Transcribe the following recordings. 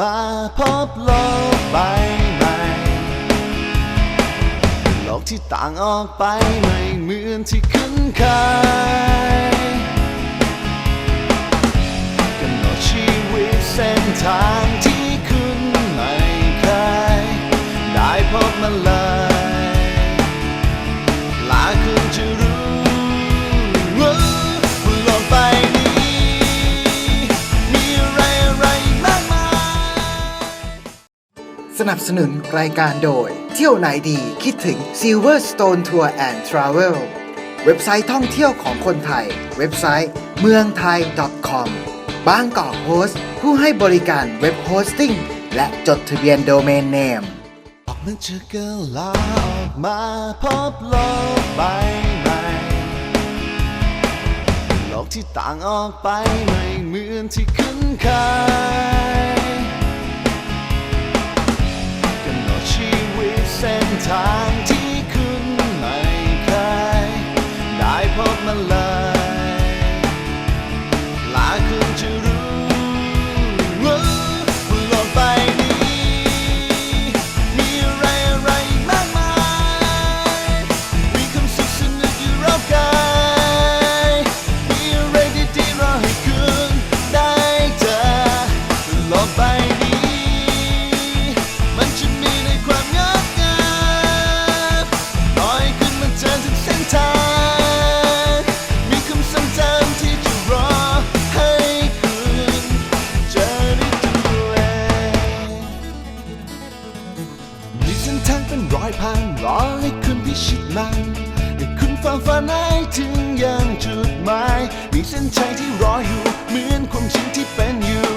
มาพบโลกใบใหม่ โลกที่ต่างออกไปไม่เหมือนที่เคย สนับสนุนรายการโดย เที่ยวไหนดีคิดถึง Silverstone Tour and Travel เว็บไซต์ท่องเที่ยวของคนไทย เว็บไซต์เมืองไทย .com บางกอกโฮสต์ผู้ให้บริการเว็บโฮสติ้งและจดทะเบียนโดเมนเนมออกมันจะเกิดลาออกมาพบโลกใบใหม่โลกที่ต่างออกไปไม่เหมือนที่คุ้นเคย วิต ร้อยพันรอให้คุณพิชิตมันให้คุณฝ่าฟันให้ถึงยังจุดหมาย มีเส้นชัยที่รออยู่ เหมือนความจริงที่เป็นอยู่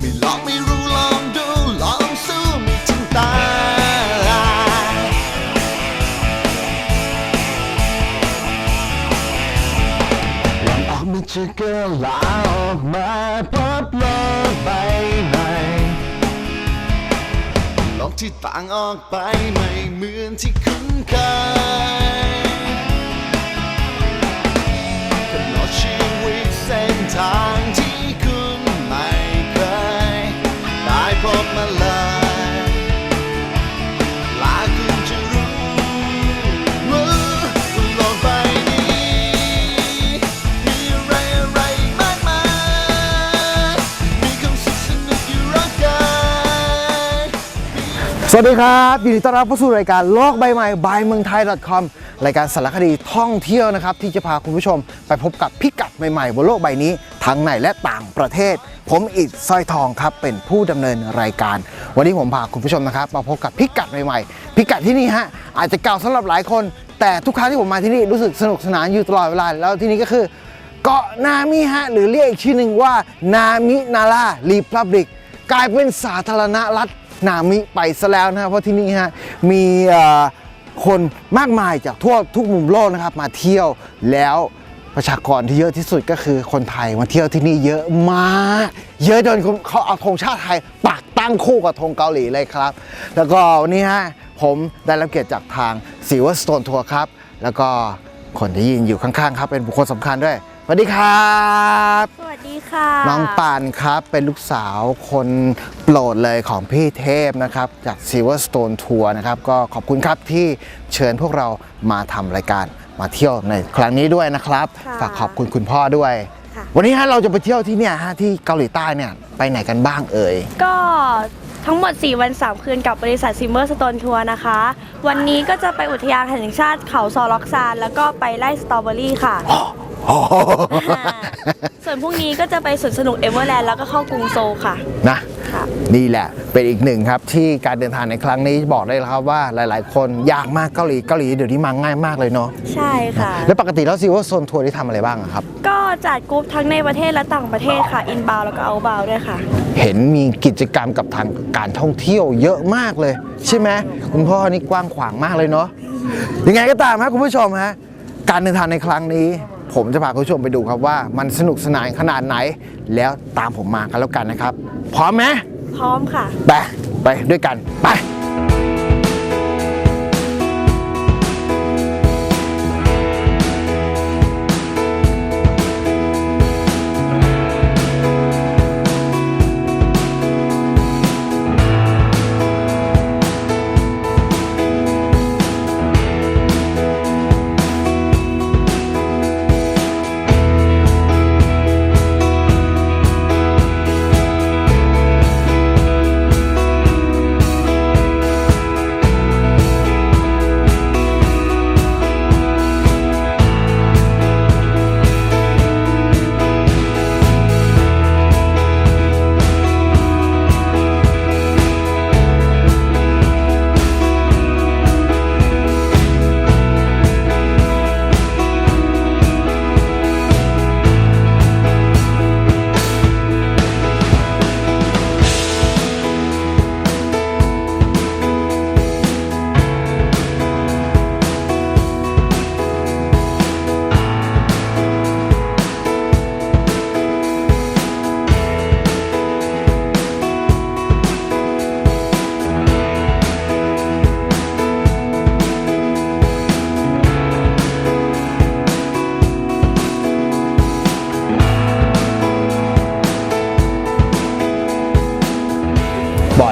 ไม่ลองไม่รู้ลองดูลองสู้ไม่ถึงตายลองออกมาจะเกิดลาออกมาพบโลกใบใหม่ อกที่ต่างออกไปไม่เหมือนที่คุ้นเคย สวัสดีครับยินดีต้อนรับเข้าสู่รายการโลกใบใหม่บายเมืองไทย .com รายการสารคดีท่องเที่ยวนะครับ ที่จะพาคุณผู้ชมไปพบกับพิกัดใหม่ๆ บนโลกใบนี้ ทั้งในและต่างประเทศ ผมอิดสร้อยทองครับ เป็นผู้ดำเนินรายการ วันนี้ผมพาคุณผู้ชมนะครับ มาพบกับพิกัดใหม่ๆ พิกัดที่นี่ฮะอาจจะเก่าสำหรับหลายคน แต่ทุกครั้งที่ผมมาที่นี่รู้สึกสนุกสนานอยู่ตลอดเวลาแล้วที่นี่ก็คือ เกาะนามิฮะหรือเรียกอีกชื่อหนึ่งว่านามินาลารีพับลิกกลายเป็นสาธารณรัฐ นามิไปซะแล้วนะครับเพราะที่นี่ฮะมีคนมากมายจากทั่วทุกมุมโลกนะครับมาเที่ยวแล้วประชากรที่เยอะที่สุดก็คือคนไทยมาเที่ยวที่นี่เยอะมาก เยอะจนเขาเอาธงชาติไทยปักตั้งคู่กับธงเกาหลีเลยครับ แล้วก็วันนี้ฮะผมได้รับเกียรติจากทางซีว e สโตนทัวร์ครับ แล้วก็คนที่ยืนอยู่ข้างๆครับ เป็นบุคคลสำคัญด้วยสวัสดีครับ ค่ะ น้องปานครับเป็นลูกสาวคนโปรดเลยของพี่เทพนะครับ จาก Silverstone Tour นะครับ ก็ขอบคุณครับที่เชิญพวกเรามาทำรายการมาเที่ยวในครั้งนี้ด้วยนะครับ ค่ะฝากขอบคุณคุณพ่อด้วย ค่ะ วันนี้ฮะเราจะไปเที่ยวที่เนี่ยฮะที่เกาหลีใต้เนี่ยไปไหนกันบ้างเอ่ย ก็ทั้งหมด 4 วัน 3 คืนกับบริษัทซิมเมอร์สโตนทัวร์นะคะ วันนี้ก็จะไปอุทยานแห่งชาติเขาซอล็อกซาน แล้วก็ไปไล่สตรอเบอรี่ค่ะ ส่วนพรุ่งนี้ก็จะไปสวนสนุกเอเวอร์แลนด์แล้วก็เข้ากรุงโซลค่ะ นะค่ะนี่แหละ เป็นอีกหนึ่งครับที่การเดินทางในครั้งนี้บอกได้แล้วครับว่าหลาย ๆ คนอยากมาเกาหลีเกาหลีเดี๋ยวนี้มาง่ายมากเลยเนาะใช่ค่ะ แล้วปกติแล้วซิว่าโซนทัวร์ที่ทำอะไรบ้างอะครับ ก็จัดกรุ๊ปทั้งในประเทศและต่างประเทศค่ะอินบาวแล้วก็เอาบาวด้วยค่ะ เห็นมีกิจกรรมกับทางการท่องเที่ยวเยอะมากเลย ใช่ไหมคุณพ่อนี่กว้างขวางมากเลยเนาะยังไงก็ตามครับคุณผู้ชมฮะการเดินทางในครั้งนี้ ผมจะพาคุณผู้ชมไปดูครับว่ามันสนุกสนานขนาดไหน แล้วตามผมมากันแล้วกันนะครับ พร้อมไหมพร้อมค่ะ ไป ไปด้วยกัน ไป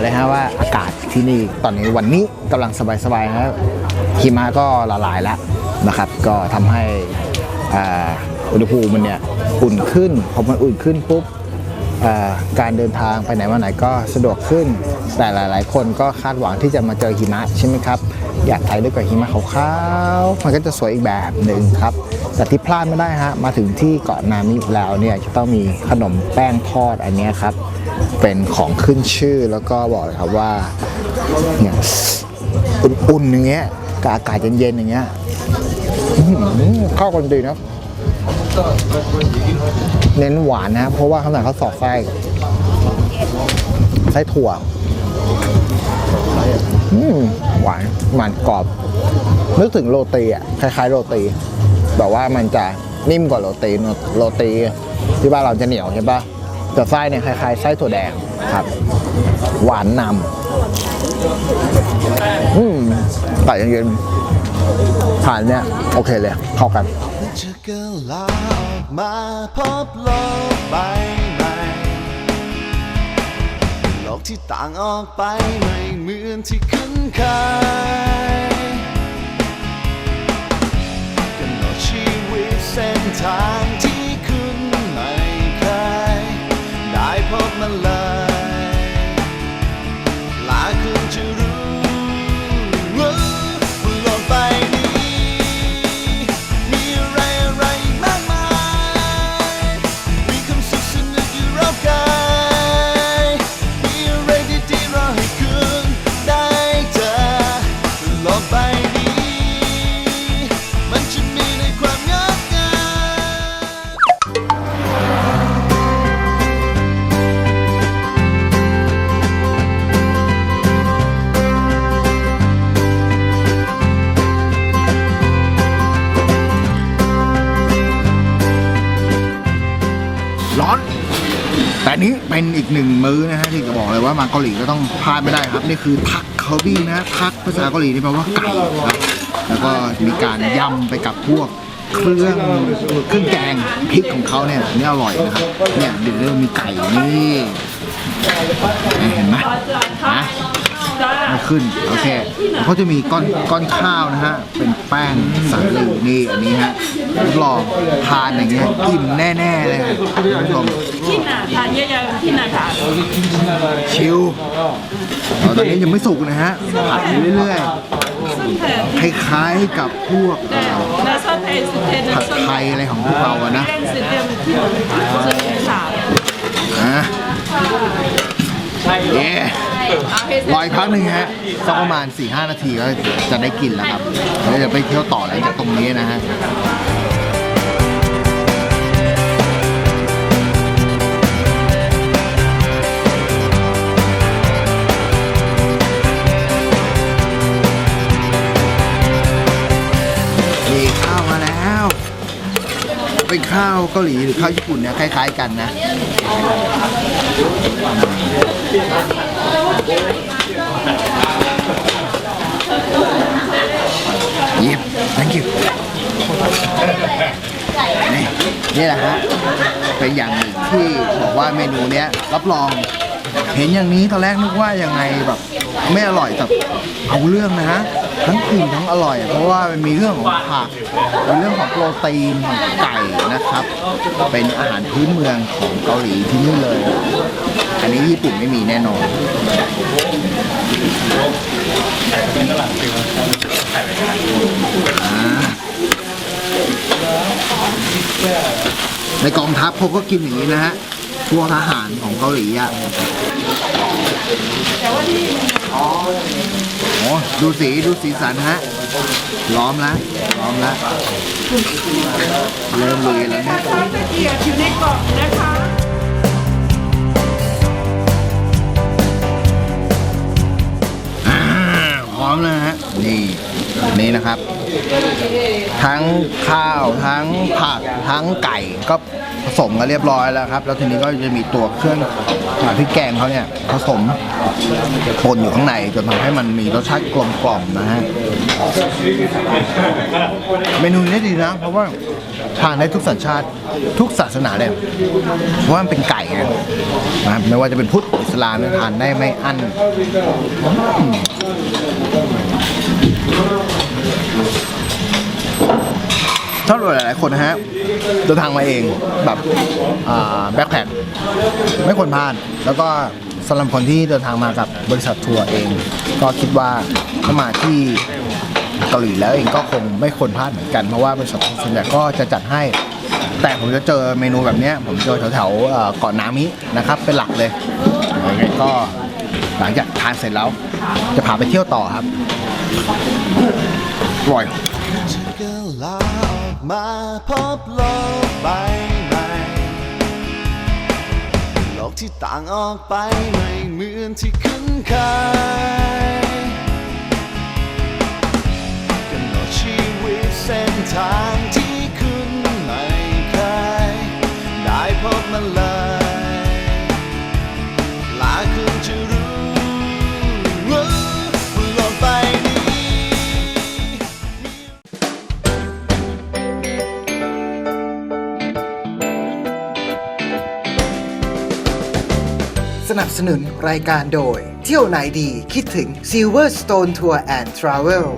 เลยฮะว่าอากาศที่นี่ตอนนี้วันนี้กำลังสบายๆนะครับหิมะก็ละลายแล้วนะครับ ก็ทำให้อุณหภูมิมันเนี่ยอุ่นขึ้นพอมันอุ่นขึ้นปุ๊บการเดินทางไปไหนมาไหนก็สะดวกขึ้น แต่หลาย ๆ คนก็คาดหวังที่จะมาเจอหิมะใช่ไหมครับ อยากถ่ายด้วยกับหิมะขาวๆมันก็จะสวยอีกแบบหนึ่งครับ แต่ที่พลาดไม่ได้ฮะ มาถึงที่เกาะนามิแล้วเนี่ยจะต้องมีขนมแป้งทอดอันนี้ครับ เป็นของขึ้นชื่อแล้วก็บอกเลยครับว่าเนี่ยอุ่นๆอย่างเงี้ยกับอากาศเย็นๆอย่างเงี้ยเข้ากันดีนะเน้นหวานนะ เพราะว่าข้างในเขาสอดไส้ไส้ถั่วหวานหวานกรอบ นึกถึงโรตีอะคล้ายๆโรตีแต่ว่ามันจะนิ่มกว่าโรตีโรตีที่บ้านเราจะเหนียวใช่ปะ แต่ไส้เนี่ยคล้ายๆไส้ถั่วแดงครับ หวานนำอืมแต่ยังเย็นผ่านเนี่ย โอเคเลย เข้ากันจะกลาออกมาพบโลกใบใหม่โลกที่ต่างออกไปไม่เหมือนที่คุ้นเคย แต่นี้เป็นอีกหนึ่งมื้อนะฮะที่จะบอกเลยว่ามาเกาหลีก็ต้องพลาดไม่ได้ครับ นี่คือทักเคาบี้นะทักภาษาเกาหลีนี่แปลว่าไก่ครับแล้วก็มีการยำไปกับพวกเครื่องเครื่องแกงพริกของเขาเนี่ยนี่อร่อยนะครับเนี่ยเดูเริ่มมีไก่นี่เห็นไหมนะ ไม่ขึ้นโอเคแล้วเขาจะมีก้อนก้อนข้าวนะฮะ เป็นแป้งสาลีนี่อันนี้ฮะรับรองทานอย่างเงี้ยกินแน่ๆเลยครับคุณผู้ชมที่นาทานเยอะๆที่นาทานชิวตอนนี้ยังไม่สุกนะฮะผัดไปเรื่อยส้นเถิดๆคล้ายๆกับพวกเอ่อแล้วส้นเถิดสุดเถิดผัดไทยอะไรของพวกเราอะนะเล่นสุดเดิมที่สุดที่สามนะเย้ รออีกพักหนึ่งฮะสักประมาณ 4-5 นาทีก็จะได้กินแล้วครับแล้วจะไปเที่ยวต่อหลังจากตรงนี้นะฮะมีข้าวมาแล้ว เป็นข้าวเกาหลีหรือข้าวญี่ปุ่นเนี่ยคล้าย ๆ กันนะ เยี่ยม thank you นี่นี่แหละฮะ เป็นอย่างหนึ่งที่บอกว่าเมนูเนี้ยรับรอง เห็นอย่างนี้ตอนแรกนึกว่ายังไงแบบ ไม่อร่อยแต่เอาเรื่องนะทั้งอิ่มทั้งอร่อย เพราะว่ามันมีเรื่องของผักมีเรื่องของโปรตีนของไก่นะครับ เป็นอาหารพื้นเมืองของเกาหลีที่นี่เลย อันนี้ญี่ปุ่นไม่มีแน่นอนในกองทัพเขาก็กินอย่างนี้นะฮะพวกทหารของเกาหลีอะ โอ๋อดูสีดูสีสันฮะ ล้อมล้วล้อมล้วเริ่มลุยแล้วเนี่ยตะเกียบอยู่ในกล่องนะคะอ่าพร้อมแล้วฮะ นี่นี่นะครับ ทั้งข้าวทั้งผักทั้งไก่ก็ ผสมกันเรียบร้อยแล้วครับ แล้วทีนี้ก็จะมีตัวเครื่องอ่าพริกแกงเขาเนี่ยผสมปนอยู่ข้างในจนทำให้มันมีรสชาติกลมกล่อมนะฮะเมนูนี้ดีนะ เพราะว่าทานได้ทุกสัญชาติทุกศาสนาเลยเพราะว่ามันเป็นไก่นะครับไม่ว่าจะเป็นพุทธอิสลามเนี่ยทานได้ไม่อั้น อืมชอบหลาย ๆ คนนะฮะเดินทางมาเองแบบแบ็คแพคไม่ควรพลาดแล้วก็สำหรับคนที่เดินทางมากับบริษัททัวร์เอง ก็คิดว่าถ้ามาที่เกาหลีแล้วเองก็คงไม่ควรพลาดเหมือนกันเพราะว่าบริษัทส่วนใหญ่ก็จะจัดให้ แต่ผมจะเจอเมนูแบบนี้ผมเจอแถวๆเก่อนนามินะครับ เป็นหลักเลยยังไงก็หลังจากทานเสร็จแล้ว จะพาไปเที่ยวต่อครับอร่อย มาพบโลกใบใหม่ โลกที่ต่างออกไปไม่เหมือนที่คุ้นเคยกำหนดชีวิตเส้นทางที่ สนับสนุนรายการโดย เที่ยวไหนดีคิดถึง Silverstone Tour and Travel